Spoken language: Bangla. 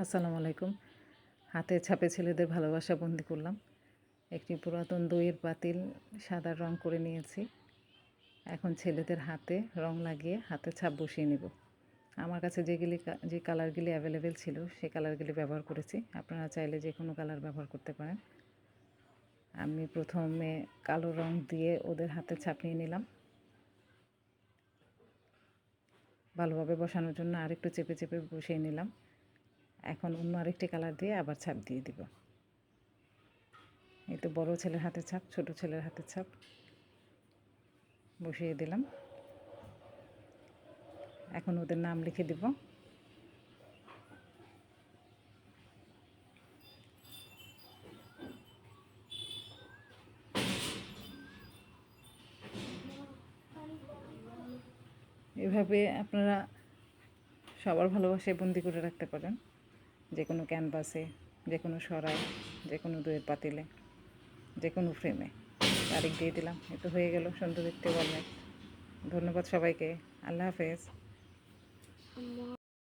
আসসালামু আলাইকুম। হাতে ছাপে ছেলেদের ভালোবাসা বন্দি করলাম। একটি পুরাতন দইয়ের পাতিল সাদা রং করে নিয়েছি। এখন ছেলেদের হাতে রং লাগিয়ে হাতে ছাপ বসিয়ে নেব। আমার কাছে যেগুলি যে কালারগুলি অ্যাভেলেবেল ছিল সেই কালারগুলি ব্যবহার করেছি। আপনারা চাইলে যে কোনো কালার ব্যবহার করতে পারেন। আমি প্রথমে কালো রং দিয়ে ওদের হাতে ছাপ নিয়ে নিলাম। ভালোভাবে বসানোর জন্য আরেকটু চেপে চেপে বসিয়ে নিলাম। এখন অন্য আরেকটি কালার দিয়ে আবার ছাপ দিয়ে দিব। এই তো বড়ো ছেলের হাতে ছাপ, ছোট ছেলের হাতে ছাপ। বসিয়ে দিলাম। এখন ওদের নাম লিখে দিব। এভাবে আপনারা সবার ভালোবাসায় বন্দি করে রাখতে পারেন। যে কোনো ক্যানভাসে যে কোনো সরায় যে কোনো দইয়ের পাতিলে যে কোনো ফ্রেমে। তারিখ দিয়ে দিলাম, এ তো হয়ে গেল সুন্দর দেখতে বললে ধন্যবাদ সবাইকে, আল্লাহ হাফেজ।